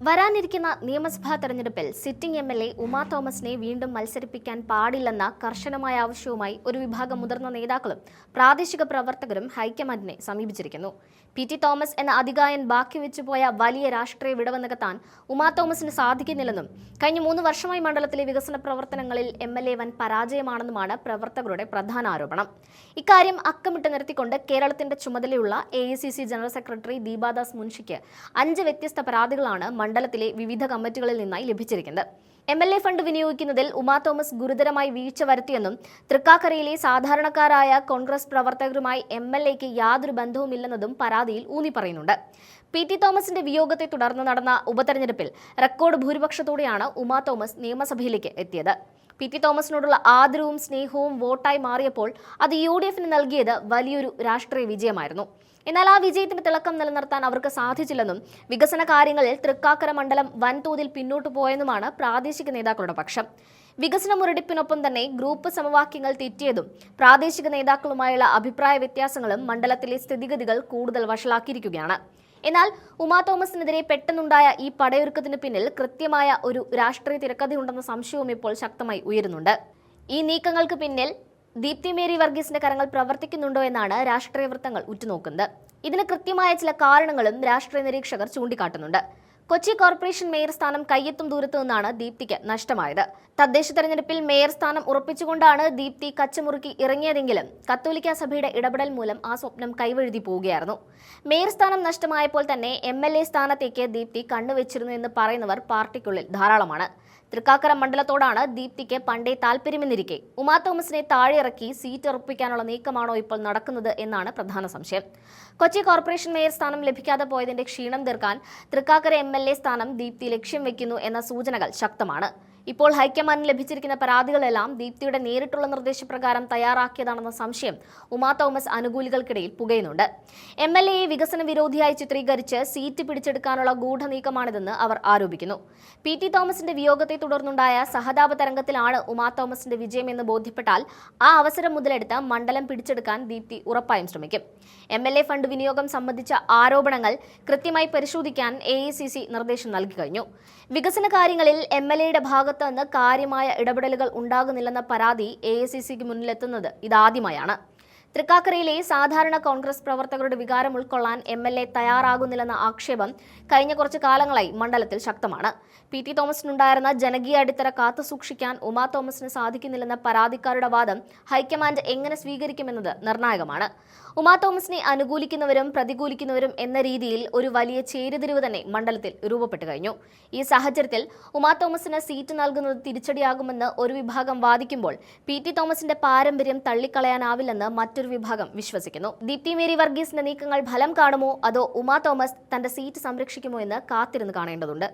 വരാനിരിക്കുന്ന നിയമസഭാ തെരഞ്ഞെടുപ്പിൽ sitting M L A Uma തോമസിനെ വീണ്ടും മത്സരിപ്പിക്കാൻ പാടില്ലെന്ന കർശനമായ ആവശ്യവുമായി ഒരു വിഭാഗം മുതിർന്ന നേതാക്കളും പ്രാദേശിക പ്രവർത്തകരും ഹൈക്കമാൻഡിനെ സമീപിച്ചിരിക്കുന്നു. പി ടി തോമസ് എന്ന അധികായൻ ബാക്കി വെച്ചുപോയ വലിയ രാഷ്ട്രീയ വിടവ് നികത്താൻ ഉമാ തോമസിന് സാധിക്കുന്നില്ലെന്നും കഴിഞ്ഞ മൂന്ന് വർഷമായി മണ്ഡലത്തിലെ വികസന പ്രവർത്തനങ്ങളിൽ എം എൽ എ വൻ പരാജയമാണെന്നുമാണ് പ്രവർത്തകരുടെ പ്രധാന ആരോപണം. ഇക്കാര്യം അക്കമിട്ട് നിർത്തിക്കൊണ്ട് കേരളത്തിന്റെ ചുമതലയുള്ള എ ജനറൽ സെക്രട്ടറി ദീപാദാസ് മുൻഷിക്ക് അഞ്ച് വ്യത്യസ്ത പരാതികളാണ് മണ്ഡലത്തിലെ വിവിധ കമ്മിറ്റികളിൽ നിന്നായി ലഭിച്ചിരിക്കുന്നത്. എം എൽ എ ഫണ്ട് വിനിയോഗിക്കുന്നതിൽ ഉമാ തോമസ് ഗുരുതരമായി വീഴ്ച വരുത്തിയെന്നും തൃക്കാക്കരയിലെ സാധാരണക്കാരായ കോൺഗ്രസ് പ്രവർത്തകരുമായി എം എൽ എക്ക് യാതൊരു ബന്ധവുമില്ലെന്നതും പരാതിയിൽ ഊന്നി പറയുന്നുണ്ട്. പി ടി തോമസിന്റെ വിയോഗത്തെ തുടർന്ന് നടന്ന ഉപതെരഞ്ഞെടുപ്പിൽ റെക്കോർഡ് ഭൂരിപക്ഷത്തോടെയാണ് ഉമാ തോമസ് നിയമസഭയിലേക്ക് എത്തിയത്. പി ടി തോമസിനോടുള്ള ആദരവും സ്നേഹവും വോട്ടായി മാറിയപ്പോൾ അത് യു ഡി എഫിന് നൽകിയത് വലിയൊരു രാഷ്ട്രീയ വിജയമായിരുന്നു. എന്നാൽ ആ വിജയത്തിന് തിളക്കം നിലനിർത്താൻ അവർക്ക് സാധിച്ചില്ലെന്നും വികസന കാര്യങ്ങളിൽ തൃക്കാക്കര മണ്ഡലം വൻതോതിൽ പിന്നോട്ടു പോയെന്നുമാണ് പ്രാദേശിക നേതാക്കളുടെ പക്ഷം. വികസന മുരടിപ്പിനൊപ്പം തന്നെ ഗ്രൂപ്പ് സമവാക്യങ്ങൾ തെറ്റിയതും പ്രാദേശിക നേതാക്കളുമായുള്ള അഭിപ്രായ വ്യത്യാസങ്ങളും മണ്ഡലത്തിലെ സ്ഥിതിഗതികൾ കൂടുതൽ വഷളാക്കിയിരിക്കുകയാണ്. എന്നാൽ ഉമാ തോമസിനെതിരെ പെട്ടെന്നുണ്ടായ ഈ പടയൊരുക്കത്തിന് പിന്നിൽ കൃത്യമായ ഒരു രാഷ്ട്രീയ തിരക്കഥയുണ്ടെന്ന സംശയവും ഇപ്പോൾ ശക്തമായി ഉയരുന്നുണ്ട്. ഈ നീക്കങ്ങൾക്ക് പിന്നിൽ ദീപ്തി മേരി വർഗീസിന്റെ കരങ്ങൾ പ്രവർത്തിക്കുന്നുണ്ടോ എന്നാണ് രാഷ്ട്രീയ വൃത്തങ്ങൾ ഉറ്റുനോക്കുന്നത്. ഇതിന് കൃത്യമായ ചില കാരണങ്ങളും രാഷ്ട്രീയ നിരീക്ഷകർ ചൂണ്ടിക്കാട്ടുന്നുണ്ട്. കൊച്ചി കോർപ്പറേഷൻ മേയർ സ്ഥാനം കയ്യെത്തും ദൂരത്തു നിന്നാണ് ദീപ്തിക്ക് നഷ്ടമായത്. തദ്ദേശ തെരഞ്ഞെടുപ്പിൽ മേയർ സ്ഥാനം ഉറപ്പിച്ചുകൊണ്ടാണ് ദീപ്തി കച്ചമുറുക്കി ഇറങ്ങിയതെങ്കിലും കത്തോലിക്ക സഭയുടെ ഇടപെടൽ മൂലം ആ സ്വപ്നം കൈവഴുതി പോവുകയായിരുന്നു. മേയർ സ്ഥാനം നഷ്ടമായപ്പോൾ തന്നെ എം എൽ എ സ്ഥാനത്തേക്ക് ദീപ്തി കണ്ണുവെച്ചിരുന്നു എന്ന് പറയുന്നവർ പാർട്ടിക്കുള്ളിൽ ധാരാളമാണ്. തൃക്കാക്കര മണ്ഡലത്തോടാണ് ദീപ്തിക്ക് പണ്ടേ താല്പര്യമെന്നിരിക്കെ ഉമാ തോമസിനെ താഴെയിറക്കി സീറ്റ് ഉറപ്പിക്കാനുള്ള നീക്കമാണോ ഇപ്പോൾ നടക്കുന്നത് എന്നാണ് പ്രധാന സംശയം. കൊച്ചി കോർപ്പറേഷൻ മേയർ സ്ഥാനം ലഭിക്കാതെ പോയതിന്റെ ക്ഷീണം തീർക്കാൻ തൃക്കാക്കര എം സ്ഥാനം ദീപ്തി ലക്ഷ്യം വെക്കുന്നു എന്ന സൂചനകൾ ശക്തമാണ്. ഇപ്പോൾ ഹൈക്കമാൻഡിന് ലഭിച്ചിരിക്കുന്ന പരാതികളെല്ലാം ദീപ്തിയുടെ നേരിട്ടുള്ള നിർദ്ദേശപ്രകാരം തയ്യാറാക്കിയതാണെന്ന സംശയം ഉമാ തോമസ് അനുകൂലികൾക്കിടയിൽ പുകയുന്നുണ്ട്. എം എൽ എയെ വികസന വിരോധിയായി ചിത്രീകരിച്ച് സീറ്റ് പിടിച്ചെടുക്കാനുള്ള ഗൂഢനീക്കമാണിതെന്ന് അവർ ആരോപിക്കുന്നു. പി ടി തോമസിന്റെ വിയോഗത്തെ തുടർന്നുണ്ടായ സഹതാപ തരംഗത്തിലാണ് ഉമാ തോമസിന്റെ വിജയമെന്ന് ബോധ്യപ്പെട്ടാൽ ആ അവസരം മുതലെടുത്ത് മണ്ഡലം പിടിച്ചെടുക്കാൻ ദീപ്തി ഉറപ്പായും ശ്രമിക്കും. എം എൽ എ ഫണ്ട് വിനിയോഗം സംബന്ധിച്ച ആരോപണങ്ങൾ കൃത്യമായി പരിശോധിക്കാൻ എ നിർദ്ദേശം നൽകി കഴിഞ്ഞു. വികസന കാര്യങ്ങളിൽ എം എൽ എയുടെ ഭാഗത്ത് നിന്ന് കാര്യമായ ഇടപെടലുകൾ ഉണ്ടാകുന്നില്ലെന്ന പരാതി എ ഐ സി സിക്ക് മുന്നിലെത്തുന്നത് ഇതാദ്യമായാണ്. തൃക്കാക്കരയിലെ സാധാരണ കോൺഗ്രസ് പ്രവർത്തകരുടെ വികാരം ഉൾക്കൊള്ളാൻ എം എൽ എ തയ്യാറാകുന്നില്ലെന്ന ആക്ഷേപം കഴിഞ്ഞ കുറച്ച് കാലങ്ങളായി മണ്ഡലത്തിൽ ശക്തമാണ്. പി ടി തോമസിനുണ്ടായിരുന്ന ജനകീയ അടിത്തറ കാത്തുസൂക്ഷിക്കാൻ ഉമാ തോമസിന് സാധിക്കുന്നില്ലെന്ന പരാതിക്കാരുടെ വാദം ഹൈക്കമാൻഡ് എങ്ങനെ സ്വീകരിക്കുമെന്നത് നിർണായകമാണ്. ഉമാ തോമസിനെ അനുകൂലിക്കുന്നവരും പ്രതികൂലിക്കുന്നവരും എന്ന രീതിയിൽ ഒരു വലിയ ചേരുതിരിവ് തന്നെ മണ്ഡലത്തിൽ രൂപപ്പെട്ടു കഴിഞ്ഞു. ഈ സാഹചര്യത്തിൽ ഉമാ തോമസിന് സീറ്റ് നൽകുന്നത് തിരിച്ചടിയാകുമെന്ന് ഒരു വിഭാഗം വാദിക്കുമ്പോൾ പി ടി തോമസിന്റെ പാരമ്പര്യം തള്ളിക്കളയാനാവില്ലെന്ന് മറ്റൊരു വിഭാഗം വിശ്വസിക്കുന്നു. ദീപ്തി മേരി വർഗീസിന്റെ നീക്കങ്ങൾ ഫലം കാണുമോ? അതോ ഉമാ തോമസ് തന്റെ സീറ്റ് സംരക്ഷിക്കുമോ എന്ന് കാത്തിരുന്ന് കാണേണ്ടതുണ്ട്.